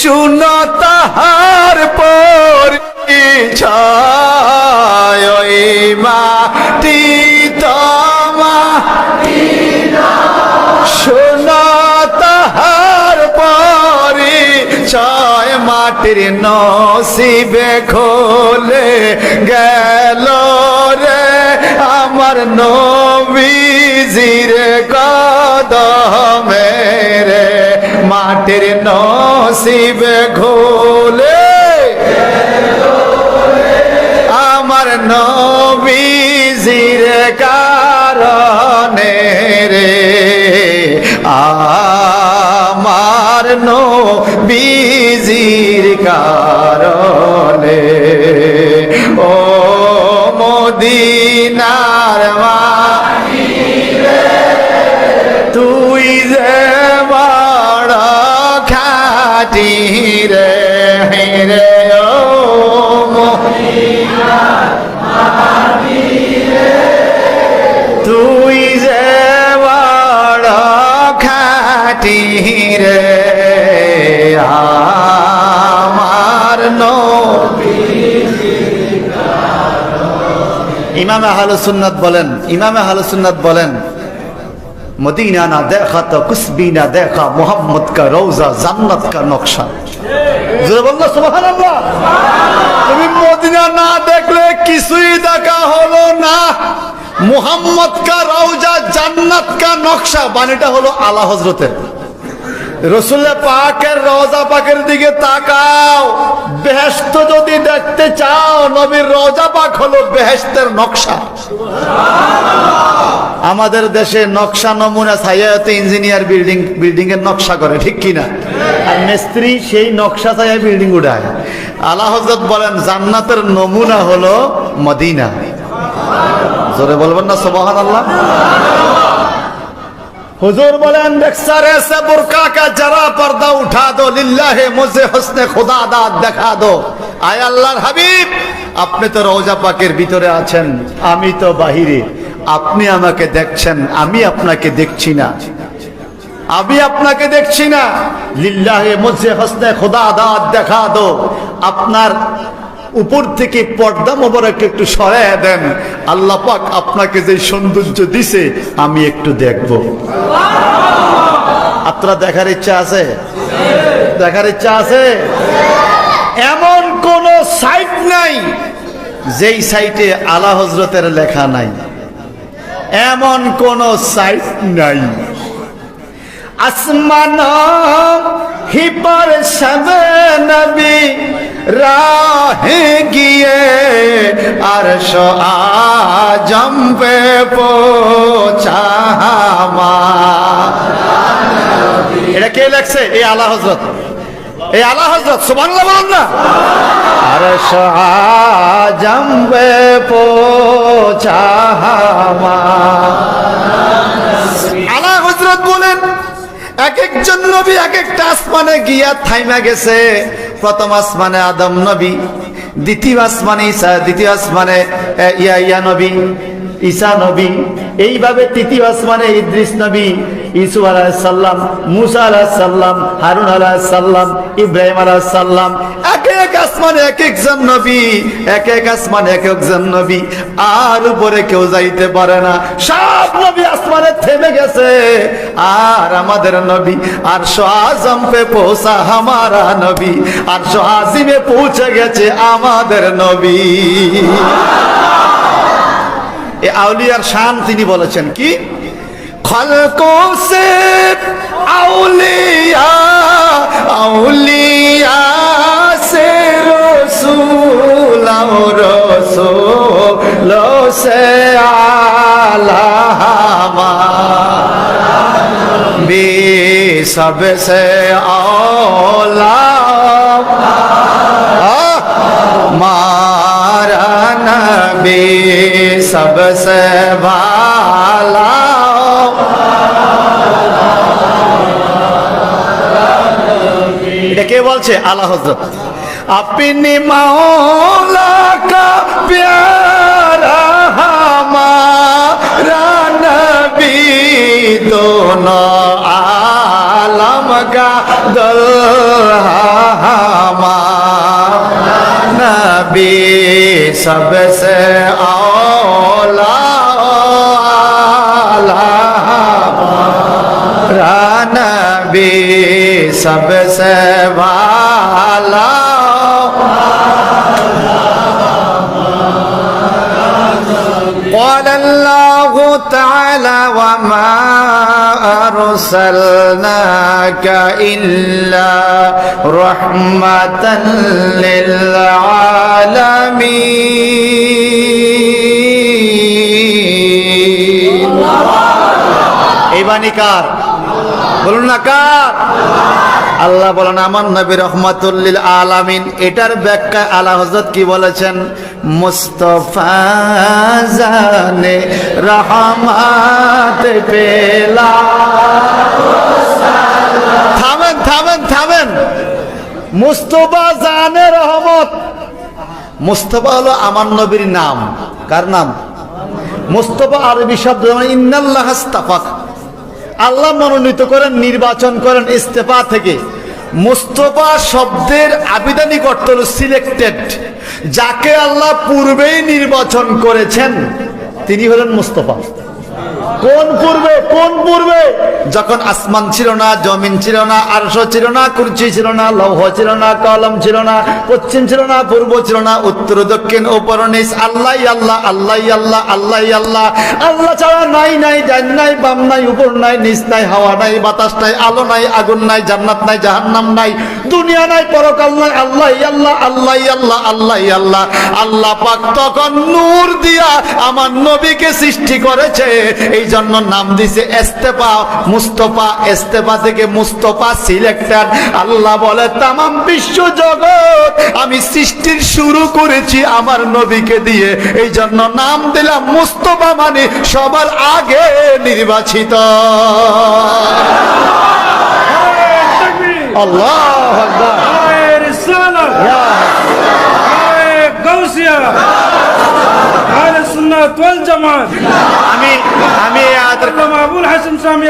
শুন তাহার পর ওই মাটি তোমা। শোনা তাহার পরি ছয় মাটির নসিবে খোলে গেল রে আমার নবীজির কদমে রে। মাটির নসিবে খোলে আমার নবীজির কারণে রে। আমার নবীজির কারণে। ও মদিনার রে, তুই যে খাটি রে রে, ও তুই যে বড় খাটি রে, আমার ইমামে আহলে বলেন, ইমামে আহলে বলেন মদিনা না দেখা তো কুসবি না দেখা, মোহাম্মদ কা রৌজা জান্নাত কা নকশা। তুমি মদিনা না দেখলে কিছুই দেখা হলো না। মুহাম্মদ কা রৌজা জান্নাত কা নকশা, বাণীটা হলো আলা হজরতের রসুল্লা পাকের রওজা পাকের দিকে তাকাও। বেহেস্ত যদি দেখতে চাও, নবীর রওজা পাক হলো বেহেস্তের নকশা। আমাদের দেশে নকশা নমুনা ছায়াতে ইঞ্জিনিয়ার বিল্ডিং বিল্ডিং এর নকশা করে, ঠিক কিনা? আর মিস্ত্রি সেই নকশা ছায়া বিল্ডিং উঠায়। আল্লাহ হজরত বলেন, জান্নাতের নমুনা হলো মদিনা। জোরে বলবেন না সোবাহান আল্লাহ হুজুর বলেন, দেখসার এসে বোরকা কা জরা পর্দা উঠা দো, লিল্লাহে মুঝে হসনে খোদা দাদ দেখা দো। আয় আল্লাহর হাবিব, আপনি তো রওজা পাকের ভিতরে আছেন, আমি তো বাহিরে। আপনি আমাকে দেখছেন, আমি আপনাকে দেখছি না। আমি আপনাকে দেখছি না। লিল্লাহে মুঝে হসনে খোদা দাদ দেখা দো। আপনার উপর থেকে পর্দা মোবারক একটু সরাইয়া দেন। আল্লাহ পাক আপনাকে যে সৌন্দর্য দিছে, আমি একটু দেখব। আপনারা দেখার ইচ্ছা আছে? দেখার ইচ্ছা আছে? এমন কোন সাইট নাই, যেই সাইটে আলা হজরতের লেখা নাই। এমন কোন সাইজ নাই। আসমান হিপর সবে নবী রাহে গিয়ে আরশ আজম পে এটা কে লাগছে এই আল্লাহ হজরত এই আলা হজরত সুবহানাল্লাহ বলুন না। আরশ আজম पे পৌঁছামা আলা হজরত বলেন এক একজন নবী এক একটা আসমানে গিয়া থাইমা গেছে। প্রথম আসমানে আদম নবী দ্বিতীয় আসমানে ঈসা দ্বিতীয় আসমানে ইয়া ইয়া নবী ঈসা নবী এইভাবে তৃতীয় আসমানে ইদ্রিস নবী ইসু আলাহিসাল্লাম মুসা আলাহিসাল্লাম হারুন আলাহিসাল্লাম ইব্রাহিম আলাহিসাল্লাম এক এক আসমানে, এক একজন নবী এক এক আসমানে, এক একজন নবী আর উপরে কেউ যাইতে পারে না। সব নবী আসমানে থেমে গেছে। আর আমাদের নবী, আর আজম পে পৌঁছা হামারা নবী, আর আজিমে পৌঁছে গেছে আমাদের নবী। এ আউলিয়ার শান তিনি বলেছেন কি? खलकों से औलिया औलिया से रसूल लो से आला भी सबसे औला मारा नबी सबसे भा বলছে আলা হজরত আপনি মাওলা কা প্যারা হামারা নবী দোনো আলম কা দল হামারা নবী সবসে আওলা আলা রানবী सबसे قال الله تعالى وما أرسلناك إلا رحمة للعالمين এই বাণী কার বলুন না কার আল্লাহ বলেন, আমার নবী রহমাতুল্লিল আলামিন, এটার ব্যাখ্যা আলা হজরত কি বলেছেন? মুস্তফা রহমাত পেলা। থামেন থামেন থামেন। মুস্তফা জানে রহমত। মুস্তফা হলো আমার নবীর নাম। কার নাম? মুস্তফা আরবি শব্দ ইন্নাল্লাহ আস্তাফাক। আল্লাহ মনোনীত করেন, নির্বাচন করেন ইস্তেফা থেকে। মুস্তফা শব্দের আবিধানিক অর্থ হল সিলেক্টেড যাকে আল্লাহ পূর্বেই নির্বাচন করেছেন, তিনি হলেন মুস্তফা। কোন পূর্বে কোন পূর্বে? যখন আসমান ছিল না, জমিন ছিল না, আরশ ছিল না কুরচি ছিল না, লৌহ ছিল না, কলম ছিল না, পশ্চিম ছিল না, পূর্ব ছিল না, উত্তর, দক্ষিণ, উপর, নিচ, আল্লাহ আল্লাহ আল্লাহ আল্লাহ আল্লাহ আল্লাহ। আল্লাহ ছাড়া নাই নাই, জান নাই, বাম নাই, উপর নাই, নিচ নাই, হাওয়া নাই, বাতাস নাই, আলো নাই, আগুন নাই, জান্নাত নাই, জাহান্নাম নাই, দুনিয়া নাই, পরকাল নাই, আল্লাহ আল্লাহ আল্লাহ আল্লাহ আল্লাহ আল্লাহ। আল্লাহ পাক তখন নূর দিয়া আমার নবীকে সৃষ্টি করেছে। এই জন্য নাম দিছে এস্তেফা, মুস্তফা। এস্তেফা থেকে মুস্তফা সিলেক্টার আল্লাহ বলে, তামাম বিশ্ব জগৎ আমি সৃষ্টির শুরু করেছি আমার নবীকে দিয়ে। এই জন্য নাম দিলাম মুস্তফা মানে সবার আগে নির্বাচিত। আল্লাহ আহলে সুন্নাত ওয়াল জামাত। আমি আমি আবুল হাসিন স্বামী